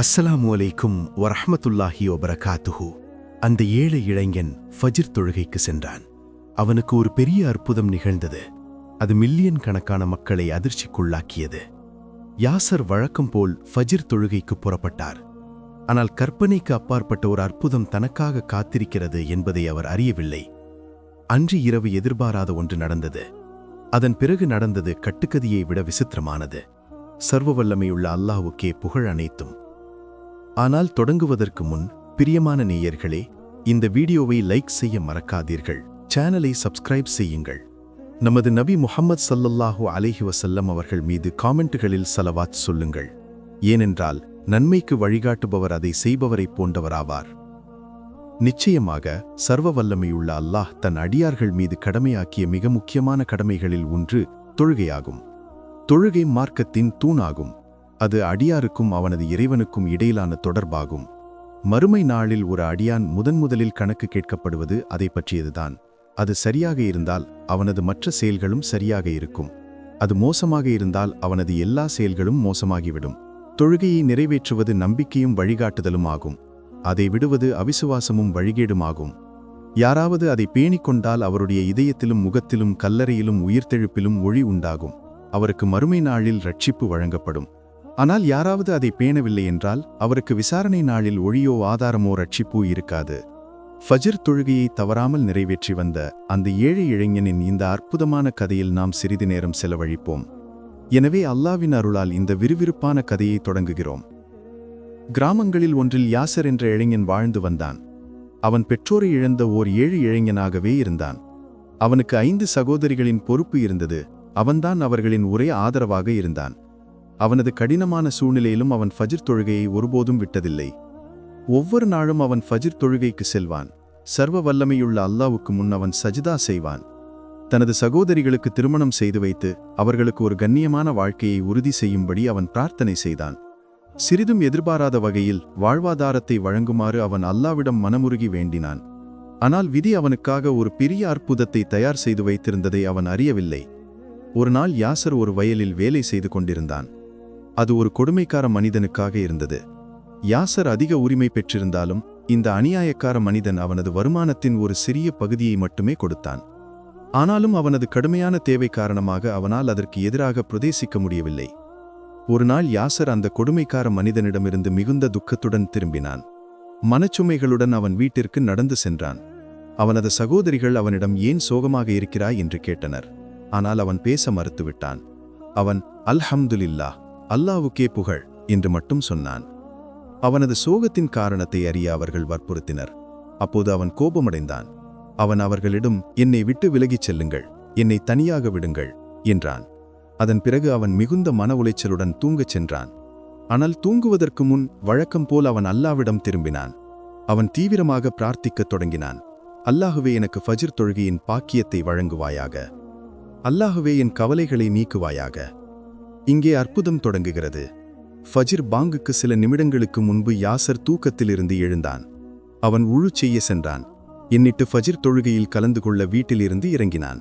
அஸ்ஸலாமு அலைக்கும் வரஹமத்துல்லாஹி ஒபரகாத்துஹு அந்த ஏழை இளைஞன் ஃபஜிர் தொழுகைக்கு சென்றான். அவனுக்கு ஒரு பெரிய அற்புதம் நிகழ்ந்தது. அது மில்லியன் கணக்கான மக்களை அதிர்ச்சிக்குள்ளாக்கியது. யாசர் வழக்கம் போல் ஃபஜிர் தொழுகைக்கு புறப்பட்டார். ஆனால் கற்பனைக்கு அப்பாற்பட்ட ஒரு அற்புதம் தனக்காக காத்திருக்கிறது என்பதை அவர் அறியவில்லை. அன்று இரவு எதிர்பாராத ஒன்று நடந்தது. அதன் பிறகு நடந்தது கட்டுக்கதியை விட விசித்திரமானது. சர்வ வல்லமையுள்ள அல்லாஹ்வுக்கே புகழ் அனைத்தும். ஆனால் தொடங்குவதற்கு முன் பிரியமான நேயர்களே இந்த வீடியோவை லைக் செய்ய மறக்காதீர்கள். சேனலை சப்ஸ்கிரைப் செய்யுங்கள். நமது நபி முஹம்மது சல்லல்லாஹு அலஹி வசல்லம் அவர்கள் மீது காமெண்ட்டுகளில் சலவாத் சொல்லுங்கள். ஏனென்றால் நன்மைக்கு வழிகாட்டுபவர் அதை செய்பவரைப் போன்றவராவார். நிச்சயமாக சர்வ வல்லமையுள்ள அல்லாஹ் தன் அடியார்கள் மீது கடமையாக்கிய மிக முக்கியமான கடமைகளில் ஒன்று தொழுகையாகும். தொழுகை மார்க்கத்தின் தூணாகும். அது அடியாருக்கும் அவனது இறைவனுக்கும் இடையிலான தொடர்பாகும். மறுமை நாளில் ஒரு அடியான் முதன்முதலில் கணக்கு கேட்கப்படுவது அதை பற்றியதுதான். அது சரியாக இருந்தால் அவனது மற்ற செயல்களும் சரியாக இருக்கும். அது மோசமாக இருந்தால் அவனது எல்லா செயல்களும் மோசமாகிவிடும். தொழுகையை நிறைவேற்றுவது நம்பிக்கையும் வழிகாட்டுதலும் ஆகும். அதை விடுவது அவிசுவாசமும் வழிகேடுமாகும். யாராவது அதை பேணிக் கொண்டால் அவருடைய இதயத்திலும் முகத்திலும் கல்லறையிலும் உயிர்த்தெழுப்பிலும் ஒளி உண்டாகும். அவருக்கு மறுமை நாளில் ரட்சிப்பு வழங்கப்படும். ஆனால் யாராவது அதை பேணவில்லை என்றால் அவருக்கு விசாரணை நாளில் ஒழியோ ஆதாரமோ ரட்சிப்போ இருக்காது. ஃபஜிர் தொழுகையை தவறாமல் நிறைவேற்றி வந்த அந்த ஏழை இளைஞனின் இந்த அற்புதமான கதையில் நாம் சிறிது நேரம் செலவழிப்போம். எனவே அல்லாவின் அருளால் இந்த விறுவிறுப்பான கதையை தொடங்குகிறோம். கிராமங்களில் ஒன்றில் யாசர் என்ற இளைஞன் வாழ்ந்து வந்தான். அவன் பெற்றோரை இழந்த ஓர் ஏழு இளைஞனாகவே இருந்தான். அவனுக்கு ஐந்து சகோதரிகளின் பொறுப்பு இருந்தது. அவன்தான் அவர்களின் ஒரே ஆதரவாக இருந்தான். அவனது கடினமான சூழ்நிலையிலும் அவன் ஃபஜிர் தொழுகையை ஒருபோதும் விட்டதில்லை. ஒவ்வொரு நாளும் அவன் ஃபஜிர் தொழுகைக்கு செல்வான். சர்வ வல்லமையுள்ள அல்லாவுக்கு முன் அவன் சஜிதா செய்வான். தனது சகோதரிகளுக்கு திருமணம் செய்து வைத்து அவர்களுக்கு ஒரு கண்ணியமான வாழ்க்கையை உறுதி செய்யும்படி அவன் பிரார்த்தனை செய்தான். சிறிதும் எதிர்பாராத வகையில் வாழ்வாதாரத்தை வழங்குமாறு அவன் அல்லாவிடம் மனமுருகி வேண்டினான். ஆனால் விதி அவனுக்காக ஒரு பெரிய அற்புதத்தை தயார் செய்து வைத்திருந்ததை அவன் அறியவில்லை. ஒரு நாள் யாசர் ஒரு வயலில் வேலை செய்து கொண்டிருந்தான். அது ஒரு கொடுமைக்கார மனிதனுக்காக இருந்தது. யாசர் அதிக உரிமை பெற்றிருந்தாலும் இந்த அநியாயக்கார மனிதன் அவனது வருமானத்தின் ஒரு சிறிய பகுதியை மட்டுமே கொடுத்தான். ஆனாலும் அவனது கடுமையான தேவை காரணமாக அவனால் அதற்கு எதிராக பிரதேசிக்க முடியவில்லை. ஒரு நாள் யாசர் அந்த கொடுமைக்கார மனிதனிடமிருந்து மிகுந்த துக்கத்துடன் திரும்பினான். மனச்சுமைகளுடன் அவன் வீட்டிற்கு நடந்து சென்றான். அவனது சகோதரிகள் அவனிடம் ஏன் சோகமாக இருக்கிறாய்? என்று கேட்டனர். ஆனால் அவன் பேச மறுத்துவிட்டான். அவன் அல்ஹம்துலில்லா அல்லாவுக்கே புகழ் என்று மட்டும் சொன்னான். அவனது சோகத்தின் காரணத்தை அறிய அவர்கள் வற்புறுத்தினர். அப்போது அவன் கோபமடைந்தான். அவன் அவர்களிடம் என்னை விட்டு விலகிச் செல்லுங்கள். என்னை தனியாக விடுங்கள் என்றான். அதன் பிறகு அவன் மிகுந்த மன உளைச்சலுடன் தூங்கச் சென்றான். ஆனால் தூங்குவதற்கு முன் வழக்கம் போல் அவன் அல்லாவிடம் திரும்பினான். அவன் தீவிரமாக பிரார்த்திக்கத் தொடங்கினான். அல்லாஹுவே எனக்கு ஃபஜிர் தொழுகையின் பாக்கியத்தை வழங்குவாயாக. அல்லாஹுவே என் கவலைகளை நீக்குவாயாக. இங்கே அற்புதம் தொடங்குகிறது. ஃபஜிர் பாங்குக்கு சில நிமிடங்களுக்கு முன்பு யாசர் தூக்கத்திலிருந்து எழுந்தான். அவன் உழு செய்ய சென்றான். எண்ணிட்டு ஃபஜிர் தொழுகையில் கலந்து கொள்ள வீட்டிலிருந்து இறங்கினான்.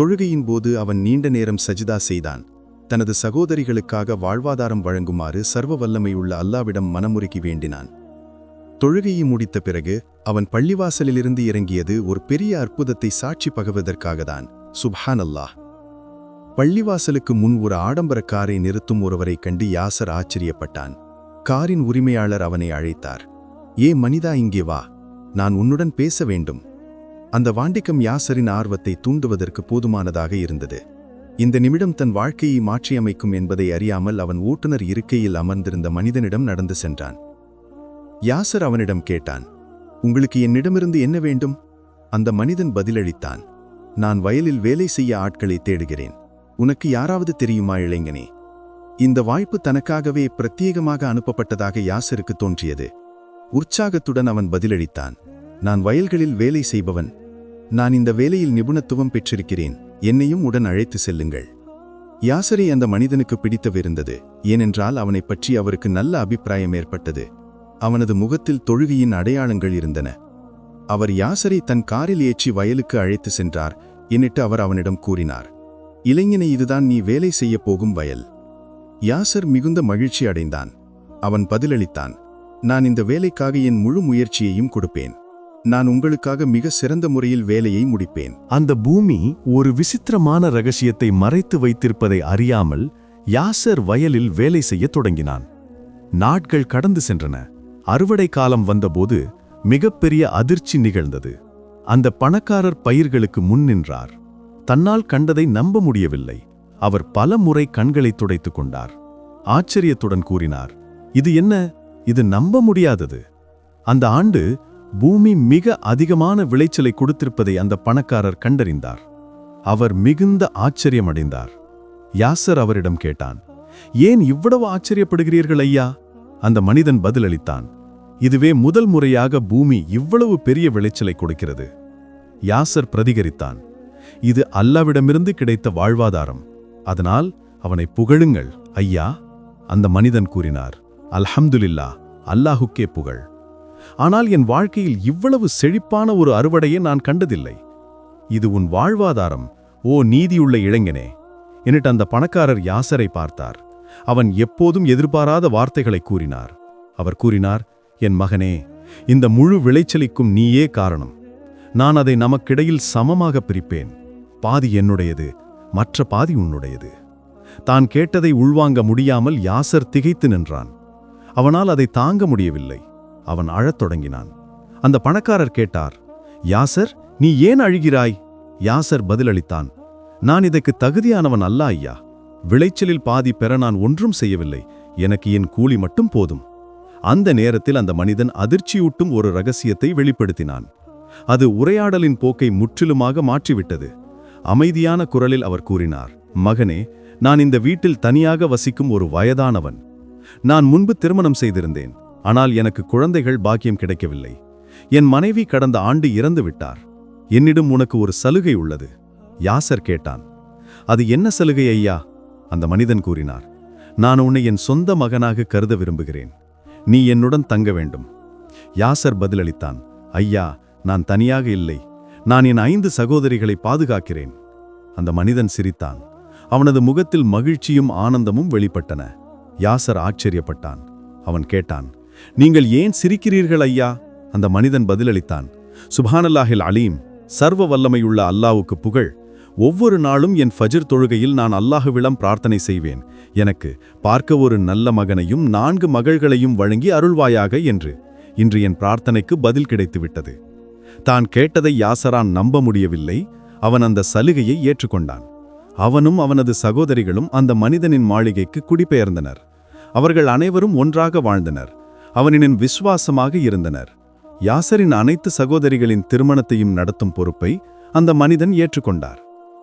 தொழுகையின் போது அவன் நீண்ட நேரம் சஜிதா செய்தான். தனது சகோதரிகளுக்காக வாழ்வாதாரம் வழங்குமாறு சர்வ வல்லமையுள்ள அல்லாவிடம் மனமுருகி வேண்டினான். தொழுகையை முடித்த பிறகு அவன் பள்ளிவாசலிலிருந்து இறங்கியது ஒரு பெரிய அற்புதத்தை சாட்சி பகவதற்காகத்தான் சுப்ஹான் அல்லாஹ் பள்ளிவாசலுக்கு முன் ஒரு ஆடம்பர காரை நிறுத்தும் ஒருவரைக் கண்டு யாசர் ஆச்சரியப்பட்டான். காரின் உரிமையாளர் அவனை அழைத்தார். ஏ மனிதா இங்கே வா. நான் உன்னுடன் பேச வேண்டும். அந்த வாண்டிக்கம் யாசரின் ஆர்வத்தை தூண்டுவதற்கு போதுமானதாக இருந்தது. இந்த நிமிடம் தன் வாழ்க்கையை மாற்றியமைக்கும் என்பதை அறியாமல் அவன் ஓட்டுநர் இருக்கையில் அமர்ந்திருந்த மனிதனிடம் நடந்து சென்றான். யாசர் அவனிடம் கேட்டான் உங்களுக்கு என்னிடமிருந்து என்ன வேண்டும்? அந்த மனிதன் பதிலளித்தான் நான் வயலில் வேலை செய்ய ஆட்களை தேடுகிறேன். உனக்கு யாராவது தெரியுமா இளைஞனே? இந்த வாய்ப்பு தனக்காகவே பிரத்யேகமாக அனுப்பப்பட்டதாக யாசருக்கு தோன்றியது. உற்சாகத்துடன் அவன் பதிலளித்தான். நான் வயல்களில் வேலை செய்பவன். நான் இந்த வேலையில் நிபுணத்துவம் பெற்றிருக்கிறேன். என்னையும் உடன் அழைத்து செல்லுங்கள். யாசரை அந்த மனிதனுக்கு பிடித்தவிருந்தது. ஏனென்றால் அவனைப் பற்றி அவருக்கு நல்ல அபிப்பிராயம் ஏற்பட்டது. அவனது முகத்தில் தொழுகையின் அடையாளங்கள் இருந்தன. அவர் யாசரை தன் காரில் ஏற்றி வயலுக்கு அழைத்து சென்றார். என்னிட்டு அவர் அவனிடம் கூறினார் இளைஞனை இதுதான் நீ வேலை செய்யப் போகும் வயல். யாசர் மிகுந்த மகிழ்ச்சி அடைந்தான். அவன் பதிலளித்தான் நான் இந்த வேலைக்காக என் முழு முயற்சியையும் கொடுப்பேன். நான் உங்களுக்காக மிக சிறந்த முறையில் வேலையை முடிப்பேன். அந்த பூமி ஒரு விசித்திரமான ரகசியத்தை மறைத்து வைத்திருப்பதை அறியாமல் யாசர் வயலில் வேலை செய்யத் தொடங்கினான். நாட்கள் கடந்து சென்றன. அறுவடை காலம் வந்தபோது மிகப்பெரிய அதிர்ச்சி நிகழ்ந்தது. அந்த பணக்காரர் பயிர்களுக்கு முன் நின்றார். தன்னால் கண்டதை நம்ப முடியவில்லை. அவர் பல முறை கண்களை துடைத்துக் கொண்டார். ஆச்சரியத்துடன் கூறினார் இது என்ன? இது நம்ப முடியாதது. அந்த ஆண்டு பூமி மிக அதிகமான விளைச்சலை கொடுத்திருப்பதை அந்த பணக்காரர் கண்டறிந்தார். அவர் மிகுந்த ஆச்சரியமடைந்தார் யாசர் அவரிடம் கேட்டான் ஏன் இவ்வளவு ஆச்சரியப்படுகிறீர்கள் ஐயா? அந்த மனிதன் பதிலளித்தான் இதுவே முதல் முறையாக பூமி இவ்வளவு பெரிய விளைச்சலை கொடுக்கிறது. யாசர் பிரதிகரித்தான் இது அல்லாவிடமிருந்து கிடைத்த வாழ்வாதாரம். அதனால் அவனை புகழுங்கள். ஐயா அந்த மனிதன் கூறினார் அல்ஹம்துலில்லா அல்லாஹுக்கே புகழ். ஆனால் என் வாழ்க்கையில் இவ்வளவு செழிப்பான ஒரு அறுவடையை நான் கண்டதில்லை. இது உன் வாழ்வாதாரம் ஓ நீதியுள்ள இளைஞனே. என்னிட்டு அந்த பணக்காரர் யாசரை பார்த்தார். அவன் எப்போதும் எதிர்பாராத வார்த்தைகளை கூறினார். அவர் கூறினார் என் மகனே இந்த முழு விளைச்சலிக்கும் நீயே காரணம். நான் அதை நமக்கிடையில் சமமாக பிரிப்பேன். பாதி என்னுடையது மற்ற பாதி உன்னுடையது. தான் கேட்டதை உள்வாங்க முடியாமல் யாசர் திகைத்து நின்றான். அவனால் அதை தாங்க முடியவில்லை. அவன் அழத் தொடங்கினான். அந்த பணக்காரர் கேட்டார் யாசர் நீ ஏன் அழுகிறாய்? யாசர் பதிலளித்தான் நான் இதற்கு தகுதியானவன் அல்ல ஐயா. விளைச்சலில் பாதி பெற நான் ஒன்றும் செய்யவில்லை. எனக்கு என் கூலி மட்டும் போதும். அந்த நேரத்தில் அந்த மனிதன் அதிர்ச்சியூட்டும் ஒரு ரகசியத்தை வெளிப்படுத்தினான். அது உரையாடலின் போக்கை முற்றிலுமாக மாற்றிவிட்டது. அமைதியான குரலில் அவர் கூறினார் மகனே நான் இந்த வீட்டில் தனியாக வசிக்கும் ஒரு வயதானவன். நான் முன்பு திருமணம் செய்திருந்தேன் ஆனால் எனக்கு குழந்தைகள் பாக்கியம் கிடைக்கவில்லை. என் மனைவி கடந்த ஆண்டு இறந்து விட்டார். என்னிடம் உனக்கு ஒரு சலுகை உள்ளது. யாசர் கேட்டான் அது என்ன சலுகை ஐயா? அந்த மனிதன் கூறினார் நான் உன்னை என் சொந்த மகனாக கருத விரும்புகிறேன். நீ என்னுடன் தங்க வேண்டும். யாசர் பதிலளித்தான் ஐயா நான் தனியாக இல்லை. நான் என் ஐந்து சகோதரிகளை பாதுகாக்கிறேன். அந்த மனிதன் சிரித்தான். அவனது முகத்தில் மகிழ்ச்சியும் ஆனந்தமும் வெளிப்பட்டன. யாசர் ஆச்சரியப்பட்டான். அவன் கேட்டான் நீங்கள் ஏன் சிரிக்கிறீர்கள் ஐயா? அந்த மனிதன் பதிலளித்தான் சுபானல்லாஹில் அலீம் சர்வ வல்லமையுள்ள அல்லாவுக்கு புகழ். ஒவ்வொரு நாளும் என் ஃபஜிர் தொழுகையில் நான் அல்லாஹுவிடம் பிரார்த்தனை செய்வேன். எனக்கு பார்க்க ஒரு நல்ல மகனையும் நான்கு மகள்களையும் வழங்கி அருள்வாயாக என்று. இன்று என் பிரார்த்தனைக்கு பதில் கிடைத்துவிட்டது. தான் கேட்டதை யாசரான் நம்ப முடியவில்லை. அவன் அந்த சலுகையை ஏற்றுக்கொண்டான். அவனும் அவனது சகோதரிகளும் அந்த மனிதனின் மாளிகைக்கு குடிபெயர்ந்தனர். அவர்கள் அனைவரும் ஒன்றாக வாழ்ந்தனர். அவனின் விசுவாசமாக இருந்தனர். யாசரின் அனைத்து சகோதரிகளின் திருமணத்தையும் நடத்தும் பொறுப்பை அந்த மனிதன் ஏற்றுக்கொண்டார்.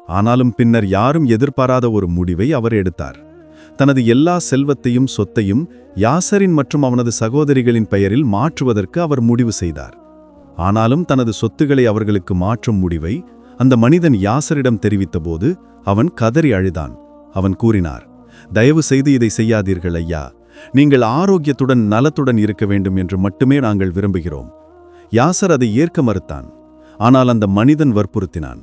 ஆனாலும் பின்னர் யாரும் எதிர்பாராத ஒரு முடிவை அவர் எடுத்தார். தனது எல்லா செல்வத்தையும் சொத்தையும் யாசரின் மற்றும் அவனது சகோதரிகளின் பெயரில் மாற்றுவதற்கு அவர் முடிவு செய்தார். ஆனாலும் தனது சொத்துக்களை அவர்களுக்கு மாற்றும் முடிவை அந்த மனிதன் யாசரிடம் தெரிவித்தபோது அவன் கதறி அழுதான். அவன் கூறினார் தயவு செய்து இதை செய்யாதீர்கள் ஐயா. நீங்கள் ஆரோக்கியத்துடன் நலத்துடன் இருக்க வேண்டும் என்று மட்டுமே நாங்கள் விரும்புகிறோம். யாசர் அதை ஏற்க மறுத்தான். ஆனால் அந்த மனிதன் வற்புறுத்தினான்.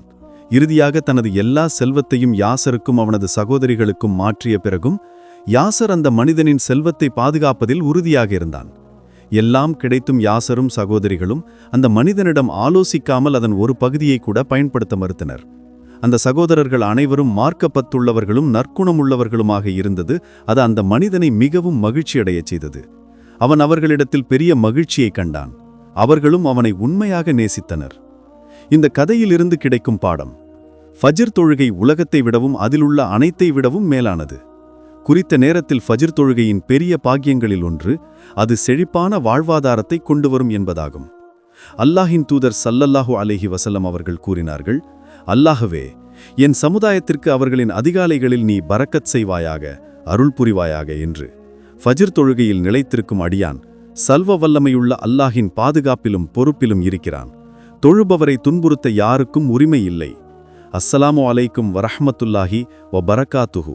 இறுதியாக தனது எல்லா செல்வத்தையும் யாசருக்கும் அவனது சகோதரிகளுக்கும் மாற்றிய பிறகும் யாசர் அந்த மனிதனின் செல்வத்தை பாதுகாப்பதில் உறுதியாக இருந்தான். எல்லாம் கிடைத்தும் யாசரும் சகோதரிகளும் அந்த மனிதனிடம் ஆலோசிக்காமல் அதன் ஒரு பகுதியை கூட பயன்படுத்த மறுத்தனர். அந்த சகோதரர்கள் அனைவரும் மார்க்கப்பத்துள்ளவர்களும் நற்குணமுள்ளவர்களுமாக இருந்தது அது அந்த மனிதனை மிகவும் மகிழ்ச்சியடையச் செய்தது. அவன் அவர்களிடத்தில் பெரிய மகிழ்ச்சியை கண்டான். அவர்களும் அவனை உண்மையாக நேசித்தனர். இந்த கதையிலிருந்து கிடைக்கும் பாடம் ஃபஜிர் தொழுகை உலகத்தை விடவும் அதிலுள்ள அனைத்தை விடவும் மேலானது. குறித்த நேரத்தில் ஃபஜிர் தொழுகையின் பெரிய பாக்கியங்களில் ஒன்று அது செழிப்பான வாழ்வாதாரத்தை கொண்டு வரும் என்பதாகும். அல்லாஹின் தூதர் சல்லல்லாஹு அலேஹி வசல்லம் அவர்கள் கூறினார்கள் அல்லாஹவே என் சமுதாயத்திற்கு அவர்களின் அதிகாலைகளில் நீ பறக்கத் செய்வாயாக அருள் புரிவாயாக என்று. ஃபஜிர் தொழுகையில் நிலைத்திருக்கும் அடியான் சல்வ வல்லமையுள்ள அல்லாஹின் பாதுகாப்பிலும் பொறுப்பிலும் இருக்கிறான். தொழுபவரை துன்புறுத்த யாருக்கும் உரிமை இல்லை. அஸ்ஸலாமு அலைக்கும் வரஹமத்துல்லாஹி வ பரக்காத்துஹூ.